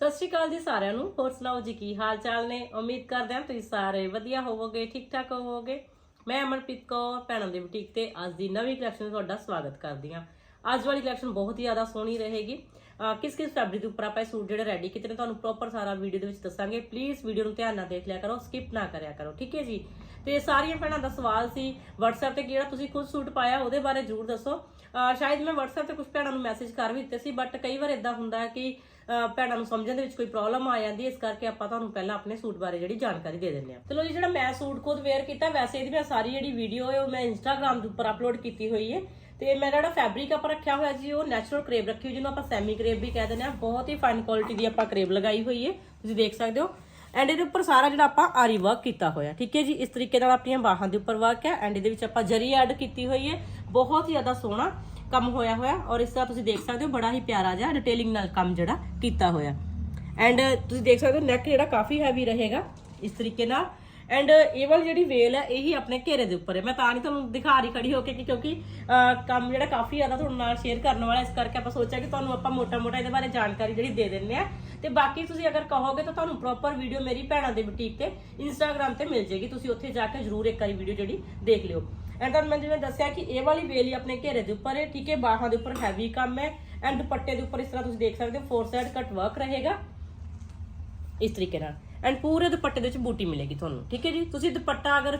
ਸਤਿ ਸ਼੍ਰੀ ਅਕਾਲ ਜੀ ਸਾਰਿਆਂ ਨੂੰ। ਹੋਰ ਸੁਣਾਓ ਜੀ, ਕੀ ਹਾਲ ਚਾਲ ਨੇ? ਉਮੀਦ ਕਰਦੇ ਹਾਂ ਤੁਸੀਂ ਸਾਰੇ ਵਧੀਆ ਹੋਵੋਗੇ ਠੀਕ ਠਾਕ ਹੋਵੋਗੇ। ਮੈਂ ਅਮਰਪ੍ਰੀਤ ਕੌਰ, ਭੈਣਾਂ ਦੀ ਬੁਟੀਕ ਤੇ ਅੱਜ ਦੀ ਨਵੀਂ ਕਲੈਕਸ਼ਨ ਤੁਹਾਡਾ ਸਵਾਗਤ ਕਰਦੀ ਹਾਂ। ਅੱਜ ਵਾਲੀ ਕਲੈਕਸ਼ਨ ਬਹੁਤ ਹੀ ਜ਼ਿਆਦਾ ਸੋਹਣੀ ਰਹੇਗੀ। ਕਿਸ ਕਿਸ ਫੈਬਰਿਕ ਦੇ ਉੱਪਰ ਆਪਾਂ ਇਹ ਸੂਟ ਜਿਹੜੇ ਰੈਡੀ ਕੀਤੇ ਨੇ ਤੁਹਾਨੂੰ ਪ੍ਰੋਪਰ ਸਾਰਾ ਵੀਡੀਓ ਦੇ ਵਿੱਚ ਦੱਸਾਂਗੇ। ਪਲੀਜ਼ ਵੀਡੀਓ ਨੂੰ ਧਿਆਨ ਨਾਲ ਦੇਖ ਲਿਆ ਕਰੋ ਸਕਿਪ ਨਾ ਕਰਿਆ ਕਰੋ, ਠੀਕ ਹੈ ਜੀ? ਤੇ ਸਾਰੀਆਂ ਭੈਣਾਂ ਦਾ ਸਵਾਲ ਸੀ, WhatsApp ਤੇ ਕਿਹੜਾ ਤੁਸੀਂ ਖੁਦ ਸੂਟ ਪਾਇਆ, ਉਹਦੇ ਬਾਰੇ ਜ਼ਰੂਰ ਦੱਸੋ। ਸ਼ਾਇਦ ਮੈਂ WhatsApp ਤੇ ਕੁਝ ਭੈਣਾਂ ਨੂੰ ਮੈਸੇਜ ਕਰ ਵੀ ਦਿੱਤੇ ਸੀ ਬਟ ਕਈ ਵਾਰ ਇਦਾਂ ਹੁੰਦਾ ਹੈ ਕਿ ਭੈਣਾਂ ਨੂੰ ਸਮਝਣ ਦੇ ਵਿੱਚ ਕੋਈ ਪ੍ਰੋਬਲਮ ਆ ਜਾਂਦੀ ਹੈ, ਇਸ ਕਰਕੇ ਆਪਾਂ ਤੁਹਾਨੂੰ ਪਹਿਲਾਂ ਆਪਣੇ ਸੂਟ ਬਾਰੇ ਜਿਹੜੀ ਜਾਣਕਾਰੀ ਦੇ ਦਿੰਦੇ ਹਾਂ। ਚਲੋ ਜੀ, ਜਿਹੜਾ ਮੈਂ ਸੂਟ ਖੁਦ ਵੇਅਰ ਕੀਤਾ, ਵੈਸੇ ਇਹਦੀ ਮੈਂ ਸਾਰੀ ਜਿਹੜੀ ਵੀਡੀਓ ਹੈ, ਉਹ ਮੈਂ Instagram ਦੇ ਉੱਪਰ ਅਪਲੋਡ ਕੀਤੀ ਹੋਈ ਹੈ। ਤੇ ਮੈਂ ਜਿਹੜਾ ਫੈਬਰਿਕ ਆਪਾਂ ਰੱਖਿਆ ਹੋਇਆ ਜੀ, ਉਹ ਨੈਚੁਰਲ ਕਰੇਬ ਰੱਖੀ ਹੋਈ, ਜਿਹਨੂੰ ਆਪਾਂ ਸੈਮੀ ਕਰੇਬ ਵੀ ਕਹਿ ਦਿੰਦੇ ਆ ਬਹੁਤ ਹੀ ਫਾਈਨ ਕੁਆਲਿਟੀ ਦੀ ਆਪਾਂ ਕਰੇਬ ਲਗਾਈ ਹੋਈ ਹੈ, ਤੁਸੀਂ ਦੇਖ ਸਕਦੇ ਹੋ। ਐਂਡ ਇਹਦੇ ਉੱਪਰ ਸਾਰਾ ਜਿਹੜਾ ਆਪਾਂ ਆਰੀ ਵਰਕ ਕੀਤਾ ਹੋਇਆ, ਠੀਕ ਹੈ ਜੀ? ਇਸ ਤਰੀਕੇ ਨਾਲ ਆਪਣੀਆਂ ਬਾਹਾਂ ਦੇ ਉੱਪਰ ਵਰਕ ਹੈ ਐਂਡ ਇਹਦੇ ਵਿੱਚ ਆਪਾਂ ਜਰੀ ਐਡ ਕੀਤੀ ਹੋਈ ਹੈ। ਬਹੁਤ ਹੀ ਜ਼ਿਆਦਾ ਸੋਹਣਾ ਕੰਮ ਹੋਇਆ ਹੋਇਆ ਔਰ ਇਸ ਤਰ੍ਹਾਂ ਤੁਸੀਂ ਦੇਖ ਸਕਦੇ ਹੋ ਬੜਾ ਹੀ ਪਿਆਰਾ ਜਿਹਾ ਡਿਟੇਲਿੰਗ ਨਾਲ ਕੰਮ ਜਿਹੜਾ ਕੀਤਾ ਹੋਇਆ। ਐਂਡ ਤੁਸੀਂ ਦੇਖ ਸਕਦੇ ਹੋ ਨੈਕ ਜਿਹੜਾ ਕਾਫੀ ਹੈਵੀ ਰਹੇਗਾ ਇਸ ਤਰੀਕੇ ਨਾਲ। ਐਂਡ ਇਹ ਵਾਲੀ ਜਿਹੜੀ ਵੇਲ ਹੈ, ਇਹੀ ਆਪਣੇ ਘੇਰੇ ਦੇ ਉੱਪਰ ਹੈ। ਮੈਂ ਤਾਂ ਨਹੀਂ ਤੁਹਾਨੂੰ ਦਿਖਾ ਰਹੀ ਖੜੀ ਹੋ ਕੇ ਕਿਉਂਕਿ ਕੰਮ ਜਿਹੜਾ ਕਾਫੀ ਜ਼ਿਆਦਾ ਤੁਹਾਡੇ ਨਾਲ ਸ਼ੇਅਰ ਕਰਨ ਵਾਲਾ ਇਸ ਕਰਕੇ ਆਪਾਂ ਸੋਚਿਆ ਕਿ ਤੁਹਾਨੂੰ ਆਪਾਂ ਮੋਟਾ-ਮੋਟਾ ਇਹਦੇ ਬਾਰੇ ਜਾਣਕਾਰੀ ਜਿਹੜੀ ਦੇ ਦਿੰਨੇ ਆ ਤੇ ਬਾਕੀ ਤੁਸੀਂ ਅਗਰ ਕਹੋਗੇ ਤਾਂ ਤੁਹਾਨੂੰ ਪ੍ਰੋਪਰ ਵੀਡੀਓ ਮੇਰੀ ਭੈਣਾਂ ਦੇ ਬੁਟੀਕ ਤੇ ਇੰਸਟਾਗ੍ਰam ਤੇ ਮਿਲ ਜੇਗੀ ਤੁਸੀਂ ਉੱਥੇ ਜਾ ਕੇ ਜ਼ਰੂਰ ਇੱਕ ਵਾਰੀ ਵੀਡੀਓ ਜਿਹੜੀ ਦੇਖ ਲਿਓ। ਐਂਡ ਤੁਹਾਨੂੰ ਮੈਂ ਜਿਵੇਂ ਦੱਸਿਆ ਕਿ ਇਹ ਵਾਲੀ ਵੇਲ ਹੀ ਆਪਣੇ ਘੇਰੇ ਦੇ ਉੱਪਰ ਹੈ, ਠੀਕ ਹੈ? ਬਾਹਾਂ ਦੇ ਉੱਪਰ ਹੈਵੀ ਕੰਮ ਹੈ ਐਂਡ ਦੁਪੱਟੇ ਦੇ ਉੱਪਰ ਇਸ ਤਰ੍ਹਾਂ ਤੁਸੀਂ ਦੇਖ ਸਕਦੇ ਹੋ ਫੋਰ ਸਾਈਡ ਕੱਟ ਵਰਕ ਰਹੇਗਾ। ਇਸ ਤਰੀਕੇ ਨਾਲ। ਐਂਡ ਪੂਰੇ ਦੁਪੱਟੇ ਦੇ ਵਿੱਚ ਬੂਟੀ ਮਿਲੇਗੀ ਤੁਹਾਨੂੰ, ਠੀਕ ਹੈ ਜੀ? ਤੁਸੀਂ ਦੁਪੱਟਾ ਅਗਰ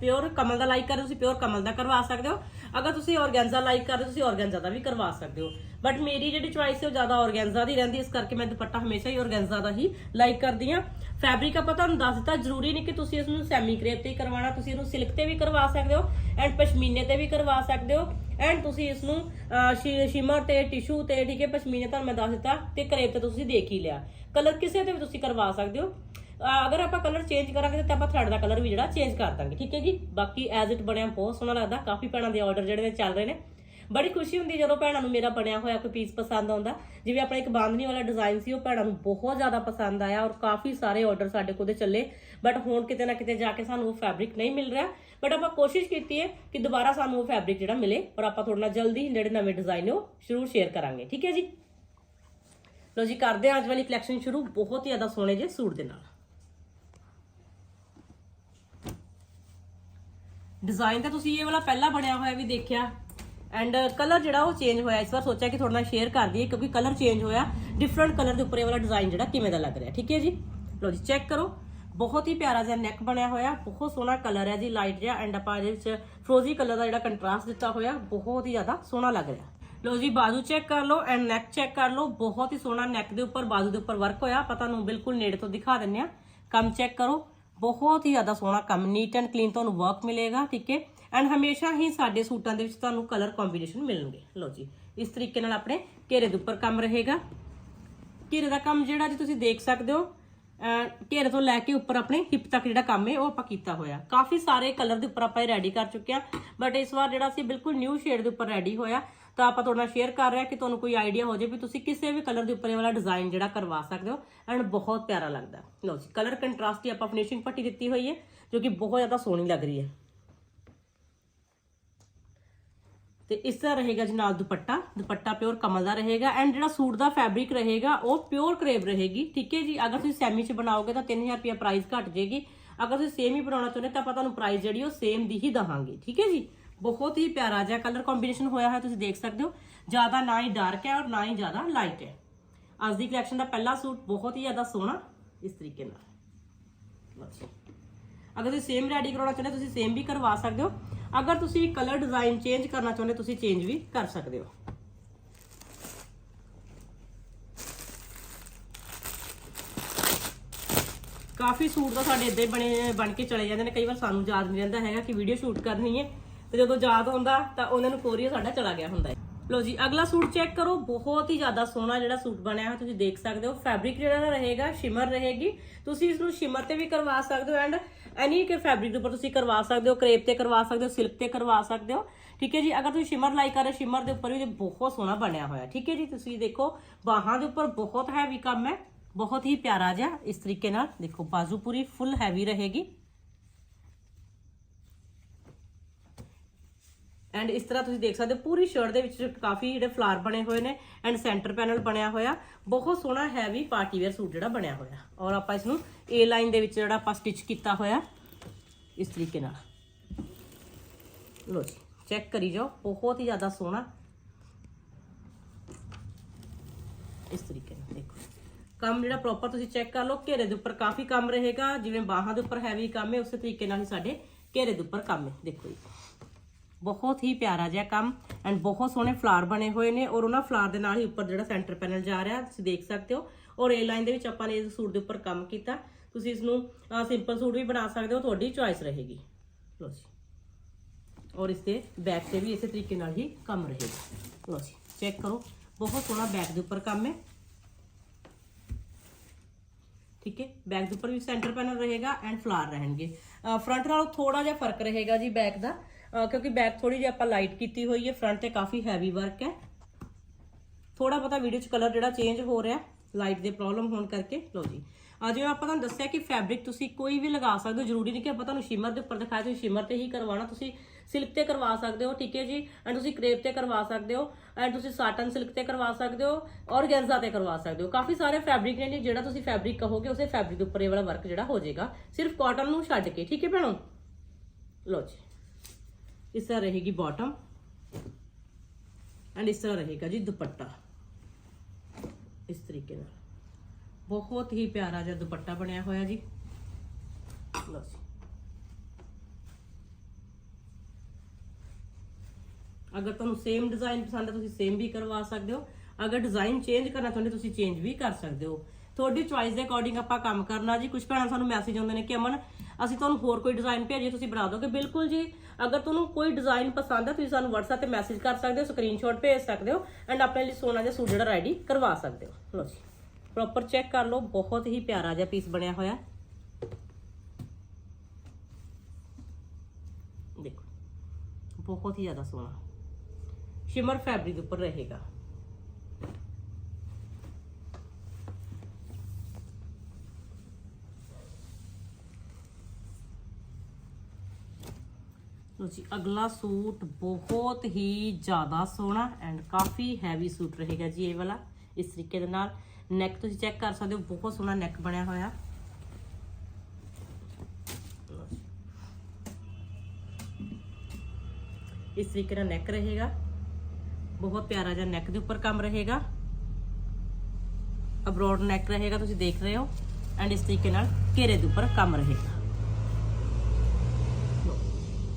ਪਿਓਰ ਕਮਲ ਦਾ ਲਾਈਕ ਕਰਦੇ ਹੋ, ਤੁਸੀਂ ਪਿਓਰ ਕਮਲ ਦਾ ਕਰਵਾ ਸਕਦੇ ਹੋ। ਅਗਰ ਤੁਸੀਂ ਔਰਗੈਂਜ਼ਾ ਲਾਈਕ ਕਰਦੇ ਹੋ, ਤੁਸੀਂ ਔਰਗੈਂਜ਼ਾ ਦਾ ਵੀ ਕਰਵਾ ਸਕਦੇ ਹੋ। ਬਟ ਮੇਰੀ ਜਿਹੜੀ ਚੁਆਇਸ ਹੈ, ਉਹ ਜ਼ਿਆਦਾ ਔਰਗੈਂਜ਼ਾ ਦੀ ਰਹਿੰਦੀ ਇਸ ਕਰਕੇ ਮੈਂ ਦੁਪੱਟਾ ਹਮੇਸ਼ਾ ਹੀ ਔਰਗੈਂਜ਼ਾ ਦਾ ਹੀ ਲਾਈਕ ਕਰਦੀ ਆ ਫੈਬਰਿਕ ਆਪਾਂ ਤੁਹਾਨੂੰ ਦੱਸ ਦਿੱਤਾ, ਜ਼ਰੂਰੀ ਨਹੀਂ ਕਿ ਤੁਸੀਂ ਇਸ ਨੂੰ ਸੈਮੀ ਕਰੇਪ ਤੇ ਹੀ ਕਰਵਾਉਣਾ, ਤੁਸੀਂ ਇਹਨੂੰ ਸਿਲਕ ਤੇ ਵੀ ਕਰਵਾ ਸਕਦੇ ਹੋ ਐਂਡ ਪਸ਼ਮੀਨੇ ਤੇ ਵੀ ਕਰਵਾ ਸਕਦੇ ਹੋ। ਐਂਡ ਤੁਸੀਂ ਇਸ ਨੂੰ ਸ਼ਿਮਰ ਤੇ ਟਿਸ਼ੂ ਤੇ, ਠੀਕ ਹੈ, ਪਸ਼ਮੀਨੇ ਤੁਹਾਨੂੰ ਮੈਂ ਦੱਸ ਦਿੱਤਾ ਤੇ ਕਰੇਪ ਤੇ ਤੁਸੀਂ ਦੇਖ ਹੀ ਲਿਆ। ਕਲਰ ਕਿਸੇ ਤੇ ਵੀ ਤੁਸੀਂ ਕਰਵਾ ਸਕਦੇ ਹੋ। ਅਗਰ ਆਪਾਂ ਕਲਰ ਚੇਂਜ ਕਰਾਂਗੇ ਤਾਂ ਆਪਾਂ ਥਰਡ ਦਾ ਕਲਰ ਵੀ ਜਿਹੜਾ ਚੇਂਜ ਕਰ ਦਾਂਗੇ, ਠੀਕ ਹੈ ਜੀ? ਬਾਕੀ ਐਜ਼ ਇਟ ਬਣਿਆ ਬਹੁਤ ਸੋਹਣਾ ਲੱਗਦਾ, ਕਾਫੀ ਭੈਣਾਂ ਦੇ ਆਰਡਰ ਜਿਹੜੇ ਨੇ ਚੱਲ ਰਹੇ ਨੇ। ਬੜੀ ਖੁਸ਼ੀ ਹੁੰਦੀ ਹੈ ਜਦੋਂ ਭੈਣਾਂ ਨੂੰ ਮੇਰਾ ਬਣਿਆ ਹੋਇਆ ਕੋਈ ਪੀਸ ਪਸੰਦ ਆਉਂਦਾ। ਜਿਵੇਂ ਆਪਣਾ ਇੱਕ ਬਾਂਦਨੀ ਵਾਲਾ ਡਿਜ਼ਾਈਨ ਸੀ, ਉਹ ਭੈਣਾਂ ਨੂੰ ਬਹੁਤ ਜ਼ਿਆਦਾ ਪਸੰਦ ਆਇਆ ਔਰ ਕਾਫੀ ਸਾਰੇ ਆਰਡਰ ਸਾਡੇ ਕੋਲ ਦੇ ਚੱਲੇ। ਬਟ ਹੁਣ ਕਿਤੇ ਨਾ ਕਿਤੇ ਜਾ ਕੇ ਸਾਨੂੰ ਉਹ ਫੈਬਰਿਕ ਨਹੀਂ ਮਿਲ ਰਿਹਾ। ਬਟ ਆਪਾਂ ਕੋਸ਼ਿਸ਼ ਕੀਤੀ ਹੈ ਕਿ ਦੁਬਾਰਾ ਸਾਨੂੰ ਉਹ ਫੈਬਰਿਕ ਜਿਹੜਾ ਮਿਲੇ ਔਰ ਆਪਾਂ ਤੁਹਾਡੇ ਨਾਲ ਜਲਦੀ ਜਿਹੜੇ ਨਵੇਂ ਡਿਜ਼ਾਈਨ ਨੇ ਉਹ ਸ਼ੁਰੂ ਸ਼ੇਅਰ ਕਰਾਂਗੇ, ਠੀਕ ਹੈ ਜੀ? ਲੋ ਜੀ, ਕਰਦੇ ਹਾਂ ਅੱਜ ਵਾਲੀ ਕਲੈਕਸ਼ਨ ਸ਼ੁਰੂ। ਬਹੁਤ ਹੀ ਜ਼ਿਆਦਾ ਸੋਹਣੇ ਜੇ ਸੂਟ ਦੇ ਨਾਲ। ਡਿਜ਼ਾਈਨ ਤਾਂ ਤੁਸੀਂ ਇਹ ਵਾਲਾ ਪਹਿਲਾਂ ਬਣਿਆ ਹੋਇਆ ਵੀ ਦੇਖਿਆ। ਐਂਡ ਕਲਰ ਜਿਹੜਾ ਉਹ ਚੇਂਜ ਹੋਇਆ। ਇਸ ਵਾਰ ਸੋਚਿਆ ਕਿ ਤੁਹਾਡੇ ਨਾਲ ਸ਼ੇਅਰ ਕਰ ਦਈਏ ਕਿਉਂਕਿ ਕਲਰ ਚੇਂਜ ਹੋਇਆ। ਡਿਫਰੈਂਟ ਕਲਰ ਦੇ ਉੱਪਰ ਇਹ ਵਾਲਾ ਡਿਜ਼ਾਈਨ ਜਿਹੜਾ ਕਿਵੇਂ ਦਾ ਲੱਗ ਰਿਹਾ। ਠੀਕ ਹੈ ਜੀ? ਲੋ ਜੀ ਚੈੱਕ ਕਰੋ। ਬਹੁਤ ਹੀ ਪਿਆਰਾ ਜਿਹਾ ਨੈਕ ਬਣਿਆ ਹੋਇਆ। ਬਹੁਤ ਸੋਹਣਾ ਕਲਰ ਹੈ ਜੀ ਲਾਈਟ ਜਿਹਾ। ਐਂਡ ਆਪਾਂ ਇਹਦੇ ਵਿੱਚ ਫਰੋਜ਼ੀ ਕਲਰ ਦਾ ਜਿਹੜਾ ਕੰਟਰਾਸਟ ਦਿੱਤਾ ਹੋਇਆ, ਬਹੁਤ ਹੀ ਜ਼ਿਆਦਾ ਸੋਹਣਾ ਲੱਗ ਰਿਹਾ। ਲੋ ਜੀ, ਬਾਜ਼ੂ ਚੈੱਕ ਕਰ ਲਓ ਐਂਡ ਨੈਕ ਚੈੱਕ ਕਰ ਲਓ। ਬਹੁਤ ਹੀ ਸੋਹਣਾ ਨੈਕ ਦੇ ਉੱਪਰ, ਬਾਜ਼ੂ ਦੇ ਉੱਪਰ ਵਰਕ ਹੋਇਆ। ਆਪਾਂ ਤੁਹਾਨੂੰ ਬਿਲਕੁਲ ਨੇੜੇ ਤੋਂ ਦਿਖਾ ਦਿੰਨੇ ਆ ਕੰਮ ਚੈੱਕ ਕਰੋ। ਬਹੁਤ ਹੀ ਜ਼ਿਆਦਾ ਸੋਹਣਾ ਕੰਮ ਨੀਟ ਐਂਡ ਕਲੀਨ ਤੁਹਾਨੂੰ ਵਰਕ ਮਿਲੇਗਾ, ਠੀਕ ਹੈ? ਐਂਡ ਹਮੇਸ਼ਾ ਹੀ ਸਾਡੇ ਸੂਟਾਂ ਦੇ ਵਿੱਚ ਤੁਹਾਨੂੰ ਕਲਰ ਕੰਬੀਨੇਸ਼ਨ ਮਿਲਣਗੇ। ਲਓ ਜੀ, ਇਸ ਤਰੀਕੇ ਨਾਲ ਆਪਣੇ ਘੇਰੇ ਦੇ ਉੱਪਰ ਕੰਮ ਰਹੇਗਾ। ਘੇਰੇ ਦਾ ਕੰਮ ਜਿਹੜਾ ਜੀ ਤੁਸੀਂ ਦੇਖ ਸਕਦੇ ਹੋ, ਅਹ ਘੇਰੇ ਤੋਂ ਲੈ ਕੇ ਉੱਪਰ ਆਪਣੇ ਹਿੱਪ ਤੱਕ ਜਿਹੜਾ ਕੰਮ ਹੈ, ਉਹ ਆਪਾਂ ਕੀਤਾ ਹੋਇਆ। ਕਾਫੀ ਸਾਰੇ ਕਲਰ ਦੇ ਉੱਪਰ ਆਪਾਂ ਇਹ ਰੈਡੀ ਕਰ ਚੁੱਕੇ ਆ ਬਟ ਇਸ ਵਾਰ ਜਿਹੜਾ ਸੀ ਬਿਲਕੁਲ ਨਿਊ ਸ਼ੇਡ ਦੇ ਉੱਪਰ ਰੈਡੀ ਹੋਇਆ ਤਾਂ ਆਪਾਂ ਤੁਹਾਡੇ ਨਾਲ ਸ਼ੇਅਰ ਕਰ ਰਹੇ ਹਾਂ ਕਿ ਤੁਹਾਨੂੰ ਕੋਈ ਆਈਡੀਆ ਹੋ ਜਾਏ ਵੀ ਤੁਸੀਂ ਕਿਸੇ ਵੀ ਕਲਰ ਦੇ ਉੱਪਰ ਇਹ ਵਾਲਾ ਡਿਜ਼ਾਈਨ ਜਿਹੜਾ ਕਰਵਾ ਸਕਦੇ ਹੋ ਐਂਡ ਬਹੁਤ ਪਿਆਰਾ ਲੱਗਦਾ ਲਓ ਜੀ ਕਲਰ ਕੰਟਰਾਸਟ ਹੀ ਆਪਾਂ ਫਿਨਿਸ਼ਿੰਗ ਪੱਟੀ ਦਿੱਤੀ ਹੋਈ ਹੈ, ਜੋ ਕਿ ਬਹੁਤ ਜ਼ਿਆਦਾ ਸੋਹਣੀ ਲੱਗ ਰਹੀ ਹੈ। ਤੇ ਇਸ ਤਰ੍ਹਾਂ ਰਹੇਗਾ ਜੀ ਨਾਲ ਦੁਪੱਟਾ ਦੁਪੱਟਾ ਪਿਓਰ ਕਮਲ ਦਾ ਰਹੇਗਾ ਐਂਡ ਜਿਹੜਾ ਸੂਟ ਦਾ ਫੈਬਰਿਕ ਰਹੇਗਾ, ਉਹ ਪਿਓਰ ਕਰੇਬ ਰਹੇਗੀ, ਠੀਕ ਹੈ ਜੀ? ਅਗਰ ਤੁਸੀਂ ਸੈਮੀ ਚ ਬਣਾਓਗੇ ਤਾਂ 3000 ਰੁਪਏ ਪ੍ਰਾਈਸ ਘਟ ਜਾਏਗੀ। ਅਗਰ ਤੁਸੀਂ ਸੇਮ ਹੀ ਬਣਾਉਣਾ ਚਾਹੁੰਦੇ ਤਾਂ ਆਪਾਂ ਤੁਹਾਨੂੰ ਪ੍ਰਾਈਸ ਜਿਹੜੀ ਉਹ ਸੇਮ ਦੀ ਹੀ ਦਵਾਂਗੇ, ਠੀਕ ਹੈ ਜੀ? ਬਹੁਤ ਹੀ ਪਿਆਰਾ ਜਿਹਾ ਕਲਰ ਕੰਬੀਨੇਸ਼ਨ ਹੋਇਆ ਹੈ ਤੁਸੀਂ ਦੇਖ ਸਕਦੇ ਹੋ। ਜ਼ਿਆਦਾ ਨਾ ਹੀ ਡਾਰਕ ਹੈ ਔਰ ਨਾ ਹੀ ਜ਼ਿਆਦਾ ਲਾਈਟ ਹੈ। ਅੱਜ ਦੀ ਕਲੈਕਸ਼ਨ ਦਾ ਪਹਿਲਾ ਸੂਟ ਬਹੁਤ ਹੀ ਜ਼ਿਆਦਾ ਸੋਹਣਾ ਇਸ ਤਰੀਕੇ ਨਾਲ। ਅਗਰ ਤੁਸੀਂ ਸੇਮ ਰੈਡੀ ਕਰਾਉਣਾ ਚਾਹੁੰਦੇ ਤੁਸੀਂ ਸੇਮ ਵੀ ਕਰਵਾ ਸਕਦੇ ਹੋ। ਅਗਰ ਤੁਸੀਂ ਕਲਰ ਡਿਜ਼ਾਈਨ ਚੇਂਜ ਕਰਨਾ ਚਾਹੁੰਦੇ ਤੁਸੀਂ ਚੇਂਜ ਵੀ ਕਰ ਸਕਦੇ ਹੋ। ਕਾਫੀ ਸੂਟ ਤਾਂ ਸਾਡੇ ਇੱਦਾਂ ਹੀ ਬਣੇ, ਬਣ ਕੇ ਚਲੇ ਜਾਂਦੇ ਨੇ। ਕਈ ਵਾਰ ਸਾਨੂੰ ਯਾਦ ਨਹੀਂ ਰਹਿੰਦਾ ਹੈਗਾ ਕਿ ਵੀਡੀਓ ਸ਼ੂਟ ਕਰਨੀ ਹੈ। ਤੇ ਜਦੋਂ ਯਾਦ ਆਉਂਦਾ ਤਾਂ ਉਹਨਾਂ ਨੂੰ ਕੋਰੀਅਰ ਸਾਡਾ ਚਲਾ ਗਿਆ ਹੁੰਦਾ ਹੈ। ਲੋ ਜੀ, ਅਗਲਾ ਸੂਟ ਚੈੱਕ ਕਰੋ। ਬਹੁਤ ਹੀ ਜ਼ਿਆਦਾ ਸੋਹਣਾ ਜਿਹੜਾ ਸੂਟ ਬਣਿਆ ਹੋਇਆ, ਤੁਸੀਂ ਦੇਖ ਸਕਦੇ ਹੋ। ਫੈਬਰਿਕ ਜਿਹੜਾ ਰਹੇਗਾ ਸ਼ਿਮਰ ਰਹੇਗੀ। ਤੁਸੀਂ ਇਸ ਨੂੰ ਸ਼ਿਮਰ ਤੇ ਵੀ ਕਰਵਾ ਸਕਦੇ ਹੋ ਐਂਡ ਐਨੀ ਕਿ ਫੈਬਰਿਕ ਦੇ ਉੱਪਰ ਤੁਸੀਂ ਕਰਵਾ ਸਕਦੇ ਹੋ ਕਰੇਪ ਤੇ ਕਰਵਾ ਸਕਦੇ ਹੋ ਸਿਲਕ ਤੇ ਕਰਵਾ ਸਕਦੇ ਹੋ। ਠੀਕ ਹੈ ਜੀ, ਅਗਰ ਤੁਸੀਂ ਸ਼ਿਮਰ ਲਾਈਕ ਕਰ ਰਹੇ ਸ਼ਿਮਰ ਦੇ ਉੱਪਰ ਵੀ ਬਹੁਤ ਸੋਹਣਾ ਬਣਿਆ ਹੋਇਆ। ਠੀਕ ਹੈ ਜੀ, ਤੁਸੀਂ ਦੇਖੋ, ਬਾਹਾਂ ਦੇ ਉੱਪਰ ਬਹੁਤ ਹੈਵੀ ਕੰਮ ਹੈ। ਬਹੁਤ ਹੀ ਪਿਆਰਾ ਜਿਹਾ, ਇਸ ਤਰੀਕੇ ਨਾਲ ਦੇਖੋ, ਬਾਜ਼ੂ ਪੂਰੀ ਫੁੱਲ ਹੈਵੀ ਰਹੇਗੀ। ਐਂਡ ਇਸ ਤਰ੍ਹਾਂ ਤੁਸੀਂ ਦੇਖ ਸਕਦੇ ਹੋ, ਪੂਰੀ ਸ਼ਰਟ ਦੇ ਵਿੱਚ ਕਾਫੀ ਜਿਹੜੇ ਫਲਾਰ ਬਣੇ ਹੋਏ ਨੇ ਐਂਡ ਸੈਂਟਰ ਪੈਨਲ ਬਣਿਆ ਹੋਇਆ। ਬਹੁਤ ਸੋਹਣਾ ਹੈਵੀ ਪਾਰਟੀ ਵੇਅਰ ਸੂਟ ਜਿਹੜਾ ਬਣਿਆ ਹੋਇਆ। ਔਰ ਆਪਾਂ ਇਸ ਨੂੰ ਏ ਲਾਈਨ ਦੇ ਵਿੱਚ ਜਿਹੜਾ ਆਪਾਂ ਸਟਿਚ ਕੀਤਾ ਹੋਇਆ, ਇਸ ਤਰੀਕੇ ਨਾਲ। ਲੋ ਜੀ ਚੈੱਕ ਕਰੀ ਜਾਓ, ਬਹੁਤ ਹੀ ਜ਼ਿਆਦਾ ਸੋਹਣਾ। ਇਸ ਤਰੀਕੇ ਨਾਲ, ਦੇਖੋ। ਕੰਮ ਜਿਹੜਾ ਪ੍ਰੋਪਰ ਤੁਸੀਂ ਚੈੱਕ ਕਰ ਲਓ, ਘੇਰੇ ਦੇ ਉੱਪਰ ਕਾਫੀ ਕੰਮ ਰਹੇਗਾ। ਜਿਵੇਂ ਬਾਹਾਂ ਦੇ ਉੱਪਰ ਹੈਵੀ ਕੰਮ ਹੈ, ਉਸੇ ਤਰੀਕੇ ਨਾਲ ਹੀ ਸਾਡੇ ਘੇਰੇ ਦੇ ਉੱਪਰ ਕੰਮ ਹੈ। ਦੇਖੋ ਜੀ। ਬਹੁਤ ਹੀ ਪਿਆਰਾ ਜਿਹਾ ਕੰਮ ਐਂਡ ਬਹੁਤ ਸੋਹਣੇ ਫਲਾਰ ਬਣੇ ਹੋਏ ਨੇ ਔਰ ਉਹਨਾਂ ਫਲਾਰ ਦੇ ਨਾਲ ਹੀ ਉੱਪਰ ਜਿਹੜਾ ਸੈਂਟਰ ਪੈਨਲ ਜਾ ਰਿਹਾ, ਤੁਸੀਂ ਦੇਖ ਸਕਦੇ ਹੋ ਔਰ ਏ ਲਾਈਨ ਦੇ ਵਿੱਚ ਆਪਾਂ ਨੇ ਇਸ ਸੂਟ ਦੇ ਉੱਪਰ ਕੰਮ ਕੀਤਾ। ਤੁਸੀਂ ਇਸ ਨੂੰ ਸਿੰਪਲ ਸੂਟ ਵੀ ਬਣਾ ਸਕਦੇ ਹੋ, ਤੁਹਾਡੀ ਚੁਆਇਸ ਰਹੇਗੀ। ਲੋ ਜੀ। ਔਰ ਇਸ ਦੇ ਬੈਕ ਤੇ ਵੀ ਇਸੇ ਤਰੀਕੇ ਨਾਲ ਹੀ ਕੰਮ ਰਹੇਗਾ। ਲੋ ਜੀ ਚੈੱਕ ਕਰੋ। ਬਹੁਤ ਸੋਹਣਾ ਬੈਕ ਦੇ ਉੱਪਰ ਕੰਮ ਹੈ। ਠੀਕ ਹੈ? ਬੈਕ ਦੇ ਉੱਪਰ ਵੀ ਸੈਂਟਰ ਪੈਨਲ ਰਹੇਗਾ ਐਂਡ ਫਲਾਰ ਰਹਿਣਗੇ। ਫਰੰਟ ਨਾਲੋਂ ਥੋੜਾ ਜਿਹਾ ਫ਼ਰਕ ਰਹੇਗਾ ਜੀ ਬੈਕ ਦਾ। ਕਿਉਂਕਿ ਬੈਕ ਥੋੜੀ ਜਿਹੀ ਆਪਾਂ ਲਾਈਟ ਕੀਤੀ ਹੋਈ ਹੈ ਫਰੰਟ ਤੇ ਕਾਫੀ ਹੈਵੀ ਵਰਕ ਹੈ। ਥੋੜਾ ਪਤਾ ਵੀਡੀਓ 'ਚ ਕਲਰ ਜਿਹੜਾ ਚੇਂਜ ਹੋ ਰਿਹਾ ਲਾਈਟ ਦੇ ਪ੍ਰੋਬਲਮ ਹੋਣ ਕਰਕੇ, ਲਓ ਜੀ। ਆ ਆਪਾਂ ਤੁਹਾਨੂੰ ਦੱਸਿਆ ਕਿ ਫੈਬਰਿਕ ਤੁਸੀਂ ਕੋਈ ਵੀ ਲਗਾ ਸਕਦੇ ਹੋ, ਜ਼ਰੂਰੀ ਨਹੀਂ ਕਿ ਆਪਾਂ ਤੁਹਾਨੂੰ ਸ਼ਿਮਰ ਦੇ ਉੱਪਰ ਦਿਖਾਇਆ, ਤੁਸੀਂ ਸ਼ਿਮਰ ਤੇ ਹੀ ਕਰਵਾਉਣਾ, ਤੁਸੀਂ ਸਿਲਕ ਤੇ ਕਰਵਾ ਸਕਦੇ ਹੋ, ਠੀਕ ਹੈ ਜੀ? ਐਂਡ ਤੁਸੀਂ ਕ੍ਰੇਪ ਤੇ ਕਰਵਾ ਸਕਦੇ ਹੋ ਐਂਡ ਤੁਸੀਂ ਸਾਟਨ ਸਿਲਕ ਤੇ ਕਰਵਾ ਸਕਦੇ ਹੋ ਔਰ ਗੈਂਜ਼ਾ ਤੇ ਕਰਵਾ ਸਕਦੇ ਹੋ। ਕਾਫੀ ਸਾਰੇ ਫੈਬਰਿਕ ਨੇ ਜਿਹੜਾ ਤੁਸੀਂ ਫੈਬਰਿਕ ਕਹੋਗੇ, ਉਸੇ ਫੈਬਰਿਕ ਦੇ ਉੱਪਰ ਇਹ ਵਾਲਾ ਵਰਕ ਜਿਹੜਾ ਹੋ ਜਾਏਗਾ। ਸਿਰਫ ਕਾਟਨ ਨੂੰ ਛੱਡ ਕੇ, ਠੀਕ ਹੈ ਭੈਣੋ? ਲਓ ਜੀ। ਇਸ ਤਰ੍ਹਾਂ ਰਹੇਗੀ ਬਾਟਮ ਐਂਡ ਇਸ ਤਰ੍ਹਾਂ ਰਹੇਗਾ ਜੀ ਦੁਪੱਟਾ। ਇਸ ਤਰੀਕੇ ਨਾਲ। ਬਹੁਤ ਹੀ ਪਿਆਰਾ ਜਿਹਾ ਦੁਪੱਟਾ ਬਣਿਆ ਹੋਇਆ ਜੀ। ਲਓ ਅਗਰ ਤੁਹਾਨੂੰ ਸੇਮ ਡਿਜ਼ਾਈਨ ਪਸੰਦ ਹੈ ਤੁਸੀਂ ਸੇਮ ਵੀ ਕਰਵਾ ਸਕਦੇ ਹੋ। ਅਗਰ ਡਿਜ਼ਾਈਨ ਚੇਂਜ ਕਰਨਾ ਚਾਹੁੰਦੇ ਤੁਸੀਂ ਚੇਂਜ ਵੀ ਕਰ ਸਕਦੇ ਹੋ। ਤੁਹਾਡੀ ਚੁਆਇਸ ਦੇ ਅਕੋਰਡਿੰਗ ਆਪਾਂ ਕੰਮ ਕਰਨਾ ਜੀ। ਕੁਝ ਭੈਣਾਂ ਸਾਨੂੰ ਮੈਸੇਜ ਆਉਂਦੇ ਨੇ ਕਿ ਅਮਨ, ਅਸੀਂ ਤੁਹਾਨੂੰ ਹੋਰ ਕੋਈ ਡਿਜ਼ਾਈਨ ਭੇਜੀਏ, ਤੁਸੀਂ ਬਣਾ ਦੋਗੇ ਬਿਲਕੁਲ ਜੀ, ਅਗਰ ਤੁਹਾਨੂੰ ਕੋਈ ਡਿਜ਼ਾਈਨ ਪਸੰਦ ਹੈ, ਤੁਸੀਂ ਸਾਨੂੰ WhatsApp ਤੇ ਮੈਸੇਜ ਕਰ ਸਕਦੇ ਹੋ ਸਕਰੀਨਸ਼ਾਟ ਭੇਜ ਸਕਦੇ ਹੋ ਐਂਡ ਆਪਣੇ ਲਈ ਸੋਨਾ ਜਿਹਾ ਸੂਟ ਜਿਹੜਾ ਰੈਡੀ ਕਰਵਾ ਸਕਦੇ ਹੋ। ਲਓ ਜੀ ਪ੍ਰੋਪਰ ਚੈੱਕ ਕਰ ਲਓ, ਬਹੁਤ ਹੀ ਪਿਆਰਾ ਜਿਹਾ ਪੀਸ ਬਣਿਆ ਹੋਇਆ। ਦੇਖੋ, ਬਹੁਤ ਹੀ ਜ਼ਿਆਦਾ ਸੋਹਣਾ। ਸ਼ਿਮਰ ਫੈਬਰਿਕ ਉੱਪਰ ਰਹੇਗਾ। ਲੋ ਜੀ ਅਗਲਾ ਸੂਟ ਬਹੁਤ ਹੀ ਜ਼ਿਆਦਾ ਸੋਹਣਾ ਐਂਡ ਕਾਫੀ ਹੈਵੀ ਸੂਟ ਰਹੇਗਾ ਜੀ ਇਹ ਵਾਲਾ, ਇਸ ਤਰੀਕੇ ਦੇ ਨਾਲ। ਨੈਕ ਤੁਸੀਂ ਚੈੱਕ ਕਰ ਸਕਦੇ ਹੋ, ਬਹੁਤ ਸੋਹਣਾ ਨੈਕ ਬਣਿਆ ਹੋਇਆ। ਇਸ ਤਰੀਕੇ ਨਾਲ ਨੈਕ ਰਹੇਗਾ। ਬਹੁਤ ਪਿਆਰਾ ਜਿਹਾ ਨੈਕ ਦੇ ਉੱਪਰ ਕੰਮ ਰਹੇਗਾ। ਅਬਰੋਡ ਨੈਕ ਰਹੇਗਾ, ਤੁਸੀਂ ਦੇਖ ਰਹੇ ਹੋ। ਐਂਡ ਇਸ ਤਰੀਕੇ ਨਾਲ ਘੇਰੇ ਦੇ ਉੱਪਰ ਕੰਮ ਰਹੇਗਾ।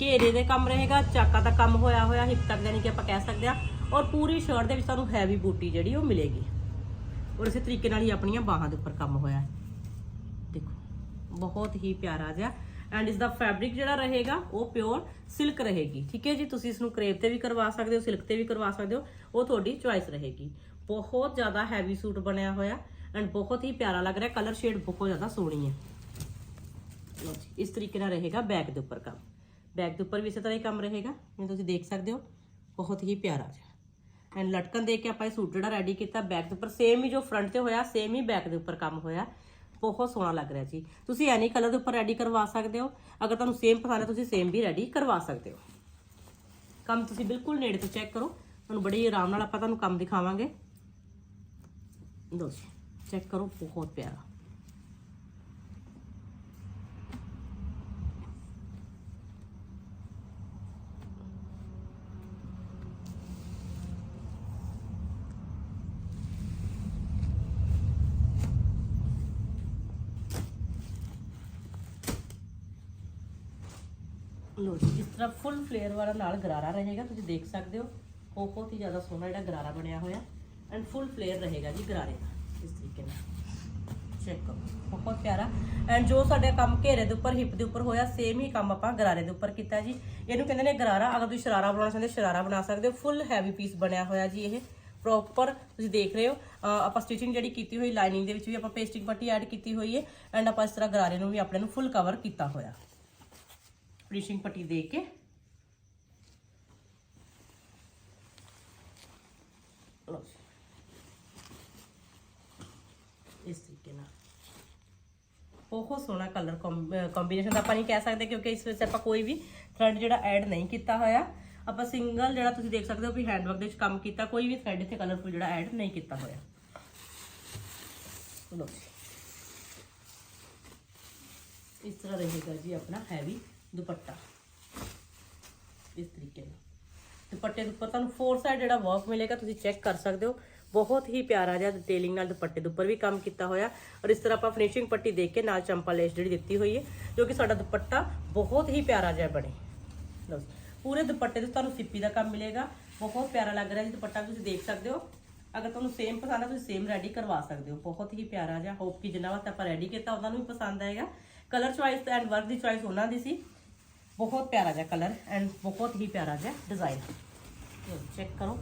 ਘੇਰੇ ਦੇ ਕੰਮ ਰਹੇਗਾ, ਚਾਕਾ ਦਾ ਕੰਮ ਹੋਇਆ ਹੋਇਆ ਹਿੱਪ ਤੱਕ ਯਾਨੀ ਕਿ ਆਪਾਂ ਕਹਿ ਸਕਦੇ ਆ। ਔਰ ਪੂਰੀ ਸ਼ਰਟ ਦੇ ਵਿੱਚ ਤੁਹਾਨੂੰ ਹੈਵੀ ਬੂਟੀ ਜਿਹੜੀ ਉਹ ਮਿਲੇਗੀ। ਔਰ ਇਸੇ ਤਰੀਕੇ ਨਾਲ ਹੀ ਆਪਣੀਆਂ ਬਾਹਾਂ ਦੇ ਉੱਪਰ ਕੰਮ ਹੋਇਆ ਹੈ। ਦੇਖੋ, ਬਹੁਤ ਹੀ ਪਿਆਰਾ ਜਿਹਾ। ਐਂਡ ਇਸ ਦਾ ਫੈਬਰਿਕ ਜਿਹੜਾ ਰਹੇਗਾ, ਉਹ ਪਿਓਰ ਸਿਲਕ ਰਹੇਗੀ। ਠੀਕ ਹੈ ਜੀ? ਤੁਸੀਂ ਇਸ ਨੂੰ ਕਰੇਪ ਤੇ ਵੀ ਕਰਵਾ ਸਕਦੇ ਹੋ ਸਿਲਕ ਤੇ ਵੀ ਕਰਵਾ ਸਕਦੇ ਹੋ। ਉਹ ਤੁਹਾਡੀ ਚੁਆਇਸ ਰਹੇਗੀ। ਬਹੁਤ ਜ਼ਿਆਦਾ ਹੈਵੀ ਸੂਟ ਬਣਿਆ ਹੋਇਆ। ਐਂਡ ਬਹੁਤ ਹੀ ਪਿਆਰਾ ਲੱਗ ਰਿਹਾ। ਕਲਰ ਸ਼ੇਡ ਬਹੁਤ ਜ਼ਿਆਦਾ ਸੋਹਣੀ ਹੈ। ਇਸ ਤਰੀਕੇ ਨਾਲ ਰਹੇਗਾ ਬੈਕ ਦੇ ਉੱਪਰ ਕੰਮ। ਬੈਕ ਦੇ ਉੱਪਰ ਵੀ ਇਸੇ ਤਰ੍ਹਾਂ ਹੀ ਕੰਮ ਰਹੇਗਾ। ਜਿਵੇਂ ਤੁਸੀਂ ਦੇਖ ਸਕਦੇ ਹੋ, ਬਹੁਤ ਹੀ ਪਿਆਰਾ ਜਿਹਾ। ਐਂਡ ਲਟਕਣ ਦੇ ਕੇ ਆਪਾਂ ਇਹ ਸੂਟ ਜਿਹੜਾ ਰੈਡੀ ਕੀਤਾ ਬੈਕ ਦੇ ਉੱਪਰ ਸੇਮ ਹੀ ਜੋ ਫਰੰਟ ਤੇ ਹੋਇਆ ਸੇਮ ਹੀ ਬੈਕ ਦੇ ਉੱਪਰ ਕੰਮ ਹੋਇਆ। ਬਹੁਤ ਸੋਹਣਾ ਲੱਗ ਰਿਹਾ ਜੀ। ਤੁਸੀਂ ਐਨੀ ਕਲਰ ਦੇ ਉੱਪਰ ਰੈਡੀ ਕਰਵਾ ਸਕਦੇ ਹੋ। ਅਗਰ ਤੁਹਾਨੂੰ ਸੇਮ ਪਸੰਦ ਹੈ, ਤੁਸੀਂ ਸੇਮ ਵੀ ਰੈਡੀ ਕਰਵਾ ਸਕਦੇ ਹੋ। ਕੰਮ ਤੁਸੀਂ ਬਿਲਕੁਲ ਨੇੜੇ ਤੋਂ ਚੈੱਕ ਕਰੋ। ਤੁਹਾਨੂੰ ਬੜੀ ਆਰਾਮ ਨਾਲ ਆਪਾਂ ਤੁਹਾਨੂੰ ਕੰਮ ਦਿਖਾਵਾਂਗੇ। ਲਓ ਜੀ ਚੈੱਕ ਕਰੋ, ਬਹੁਤ ਪਿਆਰਾ। ਲੋ ਜੀ ਇਸ ਤਰ੍ਹਾਂ ਫੁੱਲ ਫਲੇਅਰ ਵਾਲਾ ਨਾਲ ਗਰਾਰਾ ਰਹੇਗਾ ਤੁਸੀਂ ਦੇਖ ਸਕਦੇ ਹੋ। ਬਹੁਤ ਹੀ ਜ਼ਿਆਦਾ ਸੋਹਣਾ ਜਿਹੜਾ ਗਰਾਰਾ ਬਣਿਆ ਹੋਇਆ। ਐਂਡ ਫੁੱਲ ਫਲੇਅਰ ਰਹੇਗਾ ਜੀ ਗਰਾਰੇ ਦਾ ਇਸ ਤਰੀਕੇ ਨਾਲ। ਚੈੱਕ ਕਰੋ ਬਹੁਤ ਪਿਆਰਾ। ਐਂਡ ਜੋ ਸਾਡੇ ਕੰਮ ਘੇਰੇ ਦੇ ਉੱਪਰ ਹਿੱਪ ਦੇ ਉੱਪਰ ਹੋਇਆ ਸੇਮ ਹੀ ਕੰਮ ਆਪਾਂ ਗਰਾਰੇ ਦੇ ਉੱਪਰ ਕੀਤਾ ਜੀ। ਇਹਨੂੰ ਕਹਿੰਦੇ ਨੇ ਗਰਾਰਾ ਅਗਰ ਤੁਸੀਂ ਸ਼ਰਾਰਾ ਬਣਾਉਣਾ ਚਾਹੁੰਦੇ ਹੋ, ਸ਼ਰਾਰਾ ਬਣਾ ਸਕਦੇ ਹੋ। ਫੁੱਲ ਹੈਵੀ ਪੀਸ ਬਣਿਆ ਹੋਇਆ ਜੀ ਇਹ। ਪ੍ਰੋਪਰ ਤੁਸੀਂ ਦੇਖ ਰਹੇ ਹੋ। ਆਪਾਂ ਸਟਿਚਿੰਗ ਜਿਹੜੀ ਕੀਤੀ ਹੋਈ ਲਾਈਨਿੰਗ ਦੇ ਵਿੱਚ ਵੀ ਆਪਾਂ ਪੇਸਟਿੰਗ ਪੱਟੀ ਐਡ ਕੀਤੀ ਹੋਈ ਹੈ। ਐਂਡ ਆਪਾਂ ਇਸ ਤਰ੍ਹਾਂ ਗਰਾਰੇ ਨੂੰ ਵੀ ਆਪਣੇ ਨੂੰ ਫੁੱਲ ਕਵਰ ਕੀਤਾ ਹੋਇਆ। ਫਿਨਿਸ਼ਿੰਗ ਪੱਟੀ ਦੇ ਕੇ ਲਓ ਜੀ। ਇਸ ਤਰੀਕੇ ਨਾਲ ਬਹੁਤ ਸੋਹਣਾ ਕਲਰ ਕੰਬੀਨੇਸ਼ਨ ਦਾ ਆਪਾਂ ਨਹੀਂ ਕਹਿ ਸਕਦੇ ਕਿਉਂਕਿ ਇਸ ਵਿੱਚ ਆਪਾਂ ਕੋਈ ਵੀ ਥਰੈਡ ਜਿਹੜਾ ਐਡ ਨਹੀਂ ਕੀਤਾ ਹੋਇਆ ਆਪਾਂ ਸਿੰਗਲ ਜਿਹੜਾ ਤੁਸੀਂ ਦੇਖ ਸਕਦੇ ਹੋ ਵੀ ਹੈਂਡਵਰਕ ਦੇ ਵਿੱਚ ਕੰਮ ਕੀਤਾ ਕੋਈ ਵੀ ਥ੍ਰੈਡ ਇੱਥੇ ਕਲਰਫੁਲ ਜਿਹੜਾ ਐਡ ਨਹੀਂ ਕੀਤਾ ਹੋਇਆ ਲਓ ਜੀ। ਇਸ ਤਰ੍ਹਾਂ ਰਹੇਗਾ ਜੀ ਆਪਣਾ ਹੈਵੀ ਦੁਪੱਟਾ। ਇਸ ਤਰੀਕੇ ਨਾਲ। ਦੁਪੱਟੇ ਦੇ ਉੱਪਰ ਤੁਹਾਨੂੰ ਫੋਰ ਸਾਈਡ ਜਿਹੜਾ ਵਰਕ ਮਿਲੇਗਾ, ਤੁਸੀਂ ਚੈੱਕ ਕਰ ਸਕਦੇ ਹੋ। ਬਹੁਤ ਹੀ ਪਿਆਰਾ ਜਿਹਾ ਡਿਟੇਲਿੰਗ ਨਾਲ ਦੁਪੱਟੇ ਦੇ ਉੱਪਰ ਵੀ ਕੰਮ ਕੀਤਾ ਹੋਇਆ। ਔਰ ਇਸ ਤਰ੍ਹਾਂ ਆਪਾਂ ਫਿਨਿਸ਼ਿੰਗ ਪੱਟੀ ਦੇ ਕੇ ਨਾਲ ਚੰਪਾ ਲੇਸ ਜਿਹੜੀ ਦਿੱਤੀ ਹੋਈ ਹੈ, ਜੋ ਕਿ ਸਾਡਾ ਦੁਪੱਟਾ ਬਹੁਤ ਹੀ ਪਿਆਰਾ ਜਿਹਾ ਬਣੇ। ਲਓ ਪੂਰੇ ਦੁਪੱਟੇ ਤੇ ਤੁਹਾਨੂੰ ਸਿੱਪੀ ਦਾ ਕੰਮ ਮਿਲੇਗਾ। ਬਹੁਤ ਪਿਆਰਾ ਲੱਗ ਰਿਹਾ ਜੀ ਦੁਪੱਟਾ, ਤੁਸੀਂ ਦੇਖ ਸਕਦੇ ਹੋ। ਅਗਰ ਤੁਹਾਨੂੰ ਸੇਮ ਪਸੰਦ ਆ, ਤੁਸੀਂ ਸੇਮ ਰੈਡੀ ਕਰਵਾ ਸਕਦੇ ਹੋ। ਬਹੁਤ ਹੀ ਪਿਆਰਾ ਜਿਹਾ ਹੋਪ ਕਿ ਜਿੰਨਾ ਵਾਸਤੇ ਆਪਾਂ ਰੈਡੀ ਕੀਤਾ, ਉਹਨਾਂ ਨੂੰ ਵੀ ਪਸੰਦ ਆਏਗਾ। ਕਲਰ ਚੁਆਇਸ ਐਂਡ ਵਰਕ ਦੀ ਚੁਆਇਸ ਉਹਨਾਂ ਦੀ ਸੀ। ਬਹੁਤ ਪਿਆਰਾ ਜਿਹਾ ਕਲਰ ਐਂਡ ਬਹੁਤ ਹੀ ਪਿਆਰਾ ਜਿਹਾ ਡਿਜ਼ਾਈਨ ਚੈੱਕ ਕਰੋ।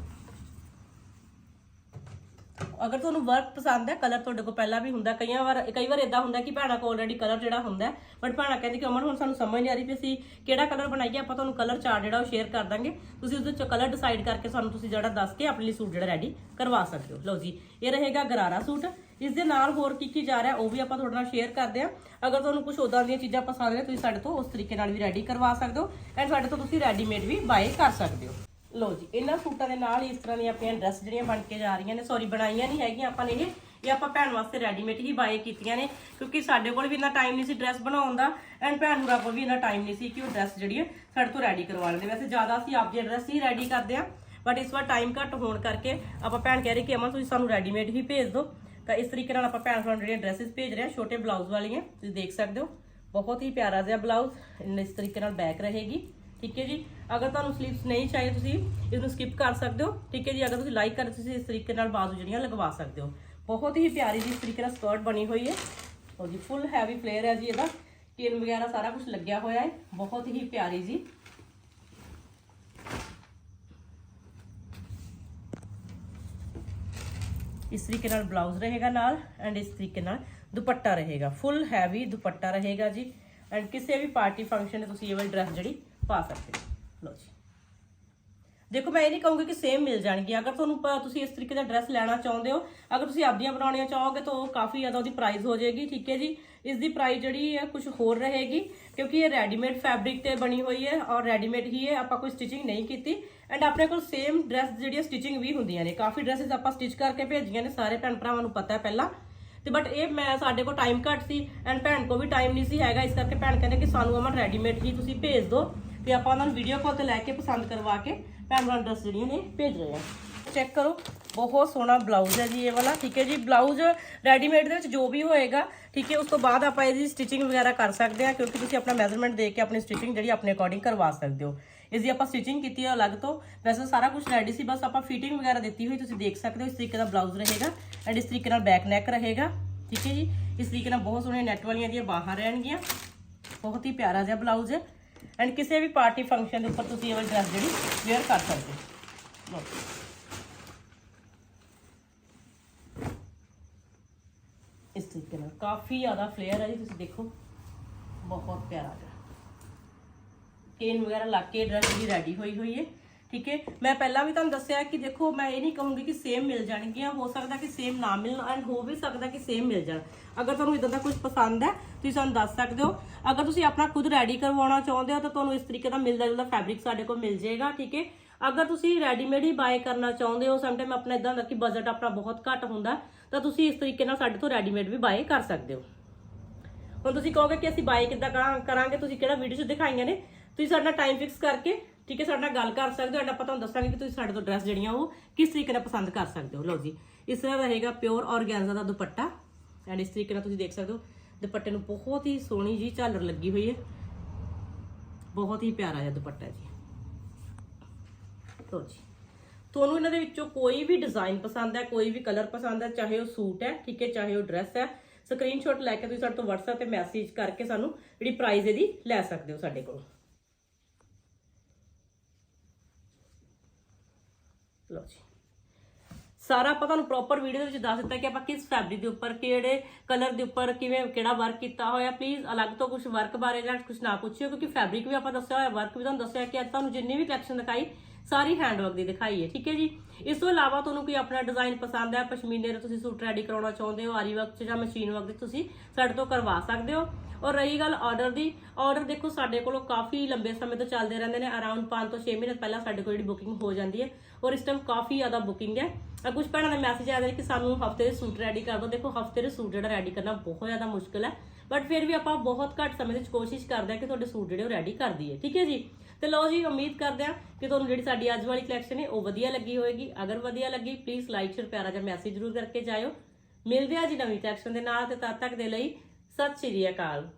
ਅਗਰ ਤੁਹਾਨੂੰ ਵਰਕ ਪਸੰਦ ਹੈ ਕਲਰ ਤੁਹਾਡੇ ਕੋਲ ਪਹਿਲਾਂ ਵੀ ਹੁੰਦਾ, ਕਈਆਂ ਵਾਰ, ਕਈ ਵਾਰ ਇਦਾਂ ਹੁੰਦਾ ਕਿ ਭੈਣਾਂ ਕੋਲ ਆਲਰੇਡੀ ਕਲਰ ਜਿਹੜਾ ਹੁੰਦਾ ਬਟ ਭੈਣਾਂ ਕਹਿੰਦੀ ਕਿ ਅਮਨ, ਹੁਣ ਸਾਨੂੰ ਸਮਝ ਨਹੀਂ ਆ ਰਹੀ ਵੀ ਅਸੀਂ ਕਿਹੜਾ ਕਲਰ ਬਣਾਈਏ, ਆਪਾਂ ਤੁਹਾਨੂੰ ਕਲਰ ਚਾਰਟ ਜਿਹੜਾ ਉਹ ਸ਼ੇਅਰ ਕਰ ਦਾਂਗੇ। ਤੁਸੀਂ ਉਹਦੇ ਚ ਕਲਰ ਡਿਸਾਈਡ ਕਰਕੇ ਸਾਨੂੰ ਤੁਸੀਂ ਜਿਹੜਾ ਦੱਸ ਕੇ ਆਪਣੇ ਲਈ ਸੂਟ ਜਿਹੜਾ ਰੈਡੀ ਕਰਵਾ ਸਕਦੇ ਹੋ। ਲਓ ਜੀ, ਇਹ ਰਹੇਗਾ ਗਰਾਰਾ ਸੂਟ ਇਸ ਦੇ ਨਾਲ ਹੋਰ ਕੀ ਕੀ ਜਾ ਰਿਹਾ, ਉਹ ਵੀ ਆਪਾਂ ਤੁਹਾਡੇ ਨਾਲ ਸ਼ੇਅਰ ਕਰਦੇ ਹਾਂ। ਅਗਰ ਤੁਹਾਨੂੰ ਕੁਝ ਉਦਾਂ ਦੀਆਂ ਚੀਜ਼ਾਂ ਪਸੰਦ ਨੇ, ਤੁਸੀਂ ਸਾਡੇ ਤੋਂ ਉਸ ਤਰੀਕੇ ਨਾਲ ਵੀ ਰੈਡੀ ਕਰਵਾ ਸਕਦੇ ਹੋ ਐਂਡ ਸਾਡੇ ਤੋਂ ਤੁਸੀਂ ਰੈਡੀਮੇਡ ਵੀ ਬਾਏ ਕਰ ਸਕਦੇ ਹੋ। ਲਓ ਜੀ, ਇਹਨਾਂ ਸੂਟਾਂ ਦੇ ਨਾਲ ਹੀ ਇਸ ਤਰ੍ਹਾਂ ਦੀਆਂ ਆਪਣੀਆਂ ਡਰੈਸ ਜਿਹੜੀਆਂ ਬਣ ਕੇ ਜਾ ਰਹੀਆਂ ਨੇ ਸੌਰੀ ਬਣਾਈਆਂ ਨਹੀਂ ਹੈਗੀਆਂ ਆਪਾਂ ਨੇ ਇਹ ਇਹ ਆਪਾਂ ਭੈਣ ਵਾਸਤੇ ਰੈਡੀਮੇਡ ਹੀ ਬਾਏ ਕੀਤੀਆਂ ਨੇ, ਕਿਉਂਕਿ ਸਾਡੇ ਕੋਲ ਵੀ ਇੰਨਾ ਟਾਈਮ ਨਹੀਂ ਸੀ ਡਰੈਸ ਬਣਾਉਣ ਦਾ ਐਂਡ ਭੈਣ ਨੂੰ ਕੋਲ ਵੀ ਇੰਨਾ ਟਾਈਮ ਨਹੀਂ ਸੀ ਕਿ ਉਹ ਡਰੈਸ ਜਿਹੜੀ ਹੈ ਸਾਡੇ ਤੋਂ ਰੈਡੀ ਕਰਵਾ ਲੈਂਦੇ ਵੈਸੇ ਜ਼ਿਆਦਾ ਅਸੀਂ ਆਪਦੀ ਡਰੈਸ ਹੀ ਰੈਡੀ ਕਰਦੇ ਆ ਬਟ ਇਸ ਵਾਰ ਟਾਈਮ ਘੱਟ ਹੋਣ ਕਰਕੇ ਆਪਾਂ ਭੈਣ ਕਹਿ ਰਹੀ ਕਿ ਅਮਨ, ਤੁਸੀਂ ਸਾਨੂੰ ਰੈਡੀਮੇਡ ਹੀ ਭੇਜ ਦਿਓ। ਤਾਂ ਇਸ ਤਰੀਕੇ ਨਾਲ ਆਪਾਂ ਭੈਣ ਸਾਨੂੰ ਜਿਹੜੀਆਂ ਡਰੈਸਸ ਭੇਜ ਰਹੇ ਹਾਂ, ਛੋਟੇ ਬਲਾਊਜ਼ ਵਾਲੀਆਂ, ਤੁਸੀਂ ਦੇਖ ਸਕਦੇ ਹੋ, ਬਹੁਤ ਹੀ ਪਿਆਰਾ ਜਿਹਾ ਬਲਾਊਜ਼ ਇਸ ਤਰੀਕੇ ਨਾਲ ਬੈਕ ਰਹੇਗੀ। ਠੀਕ ਹੈ ਜੀ? ਅਗਰ ਤੁਹਾਨੂੰ ਸਲੀਵਸ ਨਹੀਂ ਚਾਹੀਏ ਤੁਸੀਂ ਇਸ ਨੂੰ ਸਕਿਪ ਕਰ ਸਕਦੇ ਹੋ। ਠੀਕ ਹੈ ਜੀ? ਅਗਰ ਤੁਸੀਂ ਲਾਈਕ ਕਰਦੇ ਤੁਸੀਂ ਇਸ ਤਰੀਕੇ ਨਾਲ ਬਾਜ਼ੂ ਜਿਹੜੀਆਂ ਲਗਵਾ ਸਕਦੇ ਹੋ। ਬਹੁਤ ਹੀ ਪਿਆਰੀ ਜੀ ਇਸ ਤਰੀਕੇ ਨਾਲ ਸਕਰਟ ਬਣੀ ਹੋਈ ਹੈ। ਉਹ ਜੀ ਫੁੱਲ ਹੈਵੀ ਫਲੇਅਰ ਹੈ ਜੀ ਇਹਦਾ। ਕੇਨ ਵਗੈਰਾ ਸਾਰਾ ਕੁਝ ਲੱਗਿਆ ਹੋਇਆ ਹੈ। ਬਹੁਤ ਹੀ ਪਿਆਰੀ ਜੀ। ਇਸ ਤਰੀਕੇ ਨਾਲ ਬਲਾਊਜ਼ ਰਹੇਗਾ ਨਾਲ ਐਂਡ ਇਸ ਤਰੀਕੇ ਨਾਲ ਦੁਪੱਟਾ ਰਹੇਗਾ। ਫੁੱਲ ਹੈਵੀ ਦੁਪੱਟਾ ਰਹੇਗਾ ਜੀ। ਐਂਡ ਕਿਸੇ ਵੀ ਪਾਰਟੀ ਫੰਕਸ਼ਨ ਤੇ ਤੁਸੀਂ ਇਹ ਵਾਲੀ ਡਰੈਸ ਜਿਹੜੀ ਪਾ ਸਕਦੇ ਹੋ। ਲਓ ਜੀ। ਦੇਖੋ, ਮੈਂ ਇਹ ਨਹੀਂ ਕਹੂੰਗੀ ਕਿ ਸੇਮ ਮਿਲ ਜਾਣਗੀਆਂ। ਅਗਰ ਤੁਹਾਨੂੰ ਪ- ਤੁਸੀਂ ਇਸ ਤਰੀਕੇ ਦਾ ਡਰੈਸ ਲੈਣਾ ਚਾਹੁੰਦੇ ਹੋ, ਅਗਰ ਤੁਸੀਂ ਆਪਦੀਆਂ ਬਣਾਉਣੀਆਂ ਚਾਹੋਗੇ, ਤਾਂ ਉਹ ਕਾਫੀ ਜ਼ਿਆਦਾ ਉਹਦੀ ਪ੍ਰਾਈਸ ਹੋ ਜਾਏਗੀ, ਠੀਕ ਹੈ ਜੀ? ਇਸ ਦੀ ਪ੍ਰਾਈਸ ਜਿਹੜੀ ਹੈ ਕੁਝ ਹੋਰ ਰਹੇਗੀ, ਕਿਉਂਕਿ ਇਹ ਰੈਡੀਮੇਡ ਫੈਬਰਿਕ ਤੇ ਬਣੀ ਹੋਈ ਹੈ ਔਰ ਰੈਡੀਮੇਡ ਹੀ ਹੈ। ਆਪਾਂ ਕੋਈ ਸਟਿਚਿੰਗ ਨਹੀਂ ਕੀਤੀ। ਐਂਡ ਆਪਣੇ ਕੋਲ ਸੇਮ ਡਰੈਸ ਜਿਹੜੀਆਂ ਸਟਿਚਿੰਗ ਵੀ ਹੁੰਦੀਆਂ ਨੇ। ਕਾਫੀ ਡਰੈਸਸ ਆਪਾਂ ਸਟਿਚ ਕਰਕੇ ਭੇਜੀਆਂ ਨੇ, ਸਾਰੇ ਭੈਣ ਭਰਾਵਾਂ ਨੂੰ ਪਤਾ ਹੈ ਪਹਿਲਾਂ। ਤੇ ਬਟ ਇਹ ਮੈਂ ਸਾਡੇ ਕੋਲ ਟਾਈਮ ਘੱਟ ਸੀ ਐਂਡ ਭੈਣ ਕੋ ਵੀ ਟਾਈਮ ਨਹੀਂ ਸੀ ਹੈਗਾ। ਇਸ ਕਰਕੇ ਭੈਣ ਕਹਿੰਦੇ ਕਿ ਸਾਨੂੰ ਅਮਨ ਰੈਡੀਮੇਡ ਹੀ ਤੁਸੀਂ ਭੇਜ ਦਿਓ। ਤੇ ਆਪਾਂ ਉਹਨਾਂ ਨੂੰ ਵੀਡੀਓ ਕਾਲ ਤੇ ਲੈ ਕੇ ਪਸੰਦ ਕਰਵਾ ਕੇ ਭੈਣ ਭਰਾ ਡਰੈਸ ਜਿਹੜੀਆਂ ਨੇ ਭੇਜ ਰਹੇ ਆ। ਚੈੱਕ ਕਰੋ, ਬਹੁਤ ਸੋਹਣਾ ਬਲਾਊਜ਼ ਹੈ ਜੀ ਇਹ ਵਾਲਾ, ਠੀਕ ਹੈ ਜੀ? ਬਲਾਊਜ਼ ਰੈਡੀਮੇਡ ਦੇ ਵਿੱਚ ਜੋ ਵੀ ਹੋਏਗਾ, ਠੀਕ ਹੈ, ਉਸ ਤੋਂ ਬਾਅਦ ਆਪਾਂ ਇਹਦੀ ਸਟਿਚਿੰਗ ਵਗੈਰਾ ਕਰ ਸਕਦੇ ਹਾਂ, ਕਿਉਂਕਿ ਤੁਸੀਂ ਆਪਣਾ ਮੈਜ਼ਰਮੈਂਟ ਦੇ ਕੇ ਆਪਣੀ ਸਟਿਚਿੰਗ ਜਿਹੜੀ ਆਪਣੇ ਅਕੋਰਡਿੰਗ ਕਰਵਾ ਸਕਦੇ ਹੋ। ਇਸ ਦੀ ਆਪਾਂ ਸਟਿਚਿੰਗ ਕੀਤੀ ਹੈ ਅਲੱਗ ਤੋਂ। ਵੈਸੇ ਸਾਰਾ ਕੁਝ ਰੈਡੀ ਸੀ, ਬਸ ਆਪਾਂ ਫਿਟਿੰਗ ਵਗੈਰਾ ਦਿੱਤੀ ਹੋਈ, ਤੁਸੀਂ ਦੇਖ ਸਕਦੇ ਹੋ ਇਸ ਤਰੀਕੇ ਦਾ ਬਲਾਊਜ਼ ਰਹੇਗਾ ਐਂਡ ਇਸ ਤਰੀਕੇ ਨਾਲ ਬੈਕ ਨੈਕ ਰਹੇਗਾ, ਠੀਕ ਹੈ ਜੀ? ਇਸ ਤਰੀਕੇ ਨਾਲ ਬਹੁਤ ਸੋਹਣੇ ਨੈਟ ਵਾਲੀਆਂ ਦੀਆਂ ਬਾਹਾਂ ਰਹਿਣਗੀਆਂ। ਬਹੁਤ ਹੀ ਪਿਆਰਾ ਜਿਹਾ ਬਲਾਊਜ਼ ਹੈ। ਐਂਡ ਕਿਸੇ ਵੀ ਪਾਰਟੀ ਫੰਕਸ਼ਨ ਦੇ ਉੱਪਰ ਤੁਸੀਂ ਇਹ ਵਾਲੀ ਡਰੈਸ ਜਿਹੜੀ ਵੇਅਰ ਕਰ ਸਕਦੇ ਹੋ ਲਓ। ਇਸ ਤਰੀਕੇ ਨਾਲ ਕਾਫੀ ਜ਼ਿਆਦਾ ਫਲੇਅਰ ਹੈ ਜੀ ਤੁਸੀਂ ਦੇਖੋ ਬਹੁਤ ਪਿਆਰਾ ਜਿਹਾ ਕੇਨ ਵਗੈਰਾ ਲਾ ਕੇ ਡਰੈਸ ਦੀ ਰੈਡੀ ਹੋਈ ਹੋਈ ਹੈ ਠੀਕ ਹੈ? ਮੈਂ ਪਹਿਲਾਂ ਵੀ ਤੁਹਾਨੂੰ ਦੱਸਿਆ ਕਿ ਦੇਖੋ, ਮੈਂ ਇਹ ਨਹੀਂ ਕਹੂੰਗੀ ਕਿ ਸੇਮ ਮਿਲ ਜਾਣਗੀਆਂ, ਹੋ ਸਕਦਾ ਕਿ ਸੇਮ ਨਾ ਮਿਲਣ ਐਂਡ ਹੋ ਵੀ ਸਕਦਾ ਕਿ ਸੇਮ ਮਿਲ ਜਾਣ। ਅਗਰ ਤੁਹਾਨੂੰ ਇਦਾਂ ਦਾ ਕੁਝ ਪਸੰਦ ਹੈ, ਤੁਸੀਂ ਸਾਨੂੰ ਦੱਸ ਸਕਦੇ ਹੋ। ਅਗਰ ਤੁਸੀਂ ਆਪਣਾ ਖੁਦ ਰੈਡੀ ਕਰਵਾਉਣਾ ਚਾਹੁੰਦੇ ਹੋ, ਤਾਂ ਤੁਹਾਨੂੰ ਇਸ ਤਰੀਕੇ ਦਾ ਮਿਲਦਾ ਜੁਲਦਾ ਫੈਬਰਿਕ ਸਾਡੇ ਕੋਲ ਮਿਲ ਜਾਏਗਾ, ਠੀਕ ਹੈ? ਅਗਰ ਤੁਸੀਂ ਰੈਡੀਮੇਡ ਹੀ ਬਾਏ ਕਰਨਾ ਚਾਹੁੰਦੇ ਹੋ ਸਮਟਾਈਮ ਆਪਣਾ ਇਦਾਂ ਦਾ ਕਿ ਬਜਟ ਆਪਣਾ ਬਹੁਤ ਘੱਟ ਹੁੰਦਾ, ਤਾਂ ਤੁਸੀਂ ਇਸ ਤਰੀਕੇ ਨਾਲ ਸਾਡੇ ਤੋਂ ਰੈਡੀਮੇਡ ਵੀ ਬਾਏ ਕਰ ਸਕਦੇ ਹੋ। ਹੁਣ ਤੁਸੀਂ ਕਹੋਗੇ ਕਿ ਅਸੀਂ ਬਾਏ ਕਿੱਦਾਂ ਕਰਾਂ- ਕਰਾਂਗੇ, ਤੁਸੀਂ ਕਿਹੜਾ ਵੀਡੀਓ 'ਚ ਦਿਖਾਈਆਂ ਨੇ? ਤੁਸੀਂ ਸਾਡਾ ਟਾਈਮ ਫਿਕਸ ਕਰਕੇ ਠੀਕ ਹੈ, ਸਾਡੇ ਨਾਲ ਗੱਲ ਕਰ ਸਕਦੇ ਹੋ ਐਂਡ ਆਪਾਂ ਤੁਹਾਨੂੰ ਦੱਸਾਂਗੇ ਕਿ ਤੁਸੀਂ ਸਾਡੇ ਤੋਂ ਡਰੈਸ ਜਿਹੜੀਆਂ ਉਹ ਕਿਸ ਤਰੀਕੇ ਨਾਲ ਪਸੰਦ ਕਰ ਸਕਦੇ ਹੋ। ਲਓ ਜੀ, ਇਸ ਤਰ੍ਹਾਂ ਰਹੇਗਾ ਪਿਓਰ ਔਰਗੈਂਜ਼ਾ ਦਾ ਦੁਪੱਟਾ ਐਂਡ ਇਸ ਤਰੀਕੇ ਨਾਲ ਤੁਸੀਂ ਦੇਖ ਸਕਦੇ ਹੋ, ਦੁਪੱਟੇ ਨੂੰ ਬਹੁਤ ਹੀ ਸੋਹਣੀ ਜੀ ਝਾਲਰ ਲੱਗੀ ਹੋਈ ਹੈ। ਬਹੁਤ ਹੀ ਪਿਆਰਾ ਜਿਹਾ ਦੁਪੱਟਾ ਜੀ। ਲਓ ਜੀ, ਤੁਹਾਨੂੰ ਇਹਨਾਂ ਦੇ ਵਿੱਚੋਂ ਕੋਈ ਵੀ ਡਿਜ਼ਾਈਨ ਪਸੰਦ ਹੈ, ਕੋਈ ਵੀ ਕਲਰ ਪਸੰਦ ਹੈ, ਚਾਹੇ ਉਹ ਸੂਟ ਹੈ, ਠੀਕ ਹੈ, ਚਾਹੇ ਉਹ ਡਰੈਸ ਹੈ ਸਕਰੀਨਸ਼ਾਟ ਲੈ ਕੇ ਤੁਸੀਂ ਸਾਡੇ ਤੋਂ WhatsApp ਤੇ ਮੈਸੇਜ ਕਰਕੇ ਸਾਨੂੰ ਜਿਹੜੀ ਪ੍ਰਾਈਸ ਇਹਦੀ ਲੈ ਸਕਦੇ ਹੋ ਸਾਡੇ ਕੋਲ। ਲਓ ਜੀ। ਸਾਰਾ ਆਪਾਂ ਤੁਹਾਨੂੰ ਪ੍ਰੋਪਰ ਵੀਡੀਓ ਦੇ ਵਿੱਚ ਦੱਸ ਦਿੱਤਾ ਕਿ ਆਪਾਂ ਕਿਸ ਫੈਬਰਿਕ ਦੇ ਉੱਪਰ, ਕਿਹੜੇ ਕਲਰ ਦੇ ਉੱਪਰ, ਕਿਵੇਂ, ਕਿਹੜਾ ਵਰਕ ਕੀਤਾ ਹੋਇਆ। ਪਲੀਜ਼ ਅਲੱਗ ਤੋਂ ਕੁਝ ਵਰਕ ਬਾਰੇ ਜਾਂ ਕੁਝ ਨਾ ਪੁੱਛਿਓ, ਕਿਉਂਕਿ ਫੈਬਰਿਕ ਵੀ ਆਪਾਂ ਦੱਸਿਆ ਹੋਇਆ ਵਰਕ ਵੀ ਤੁਹਾਨੂੰ ਦੱਸਿਆ ਕਿ ਅੱਜ ਤੁਹਾਨੂੰ ਜਿੰਨੀ ਵੀ ਕਲੈਕਸ਼ਨ ਦਿਖਾਈ ਸਾਰੀ ਹੈਂਡਵਰਕ ਦੀ ਦਿਖਾਈ ਹੈ, ਠੀਕ ਹੈ ਜੀ? ਇਸ ਤੋਂ ਇਲਾਵਾ ਤੁਹਾਨੂੰ ਕੋਈ ਆਪਣਾ ਡਿਜ਼ਾਈਨ ਪਸੰਦ ਹੈ, ਪਸ਼ਮੀਨੇ ਦਾ ਤੁਸੀਂ ਸੂਟ ਰੈਡੀ ਕਰਾਉਣਾ ਚਾਹੁੰਦੇ ਹੋ, ਆਰੀ ਵਰਕ 'ਚ ਜਾਂ ਮਸ਼ੀਨ ਵਰਕ 'ਚ ਤੁਸੀਂ ਸਾਡੇ ਤੋਂ ਕਰਵਾ ਸਕਦੇ ਹੋ। ਔਰ ਰਹੀ ਗੱਲ ਆਰਡਰ ਦੀ ਆਰਡਰ ਦੇਖੋ ਸਾਡੇ ਕੋਲੋਂ ਕਾਫੀ ਲੰਬੇ ਸਮੇਂ ਤੋਂ ਚੱਲਦੇ ਰਹਿੰਦੇ ਨੇ ਅਰਾਊਂਡ 5 ਤੋਂ 6 ਮਹੀਨੇ ਪਹਿਲਾਂ ਸਾਡੇ ਕੋਲ ਜਿਹੜੀ ਬੁਕਿੰਗ ਹੋ ਜਾਂਦੀ ਹੈ। ਔਰ ਇਸ ਟਾਈਮ ਕਾਫੀ ਜ਼ਿਆਦਾ ਬੁਕਿੰਗ ਹੈ। ਅ ਕੁਝ ਭੈਣਾਂ ਦੇ ਮੈਸੇਜ ਆਇਆ ਕਿ ਸਾਨੂੰ ਹਫ਼ਤੇ ਦੇ ਸੂਟ ਰੈਡੀ ਕਰ ਦਿਓ। ਦੇਖੋ, ਹਫ਼ਤੇ ਦੇ ਸੂਟ ਜਿਹੜਾ ਰੈਡੀ ਕਰਨਾ ਬਹੁਤ ਜ਼ਿਆਦਾ ਮੁਸ਼ਕਲ ਹੈ। ਬਟ ਫਿਰ ਵੀ ਆਪਾਂ ਬਹੁਤ ਘੱਟ ਸਮੇਂ ਦੇ ਵਿੱਚ ਕੋਸ਼ਿਸ਼ ਕਰਦੇ ਹਾਂ ਕਿ ਤੁਹਾਡੇ ਸੂਟ ਜਿਹੜੇ ਉਹ ਰੈਡੀ ਕਰ ਦਈਏ, ਠੀਕ ਹੈ ਜੀ? ਤੇ ਲਓ ਜੀ, ਉਮੀਦ ਕਰਦੇ ਹਾਂ ਕਿ ਤੁਹਾਨੂੰ ਜਿਹੜੀ ਸਾਡੀ ਅੱਜ ਵਾਲੀ ਕਲੈਕਸ਼ਨ ਹੈ, ਉਹ ਵਧੀਆ ਲੱਗੀ ਹੋਵੇਗੀ। ਅਗਰ ਵਧੀਆ ਲੱਗੀ ਪਲੀਜ਼ ਲਾਈਕ ਸ਼ੇਅਰ ਪਿਆਰਾ ਜਿਹਾ ਮੈਸੇਜ ਜ਼ਰੂਰ ਕਰਕੇ ਜਾਇਓ। ਮਿਲਦੇ ਆ ਜੀ ਨਵੀਂ ਕਲੈਕਸ਼ਨ ਦੇ ਨਾਲ, ਤੇ ਤਦ ਤੱਕ ਦੇ ਲਈ ਸਤਿ ਸ਼੍ਰੀ ਅਕਾਲ।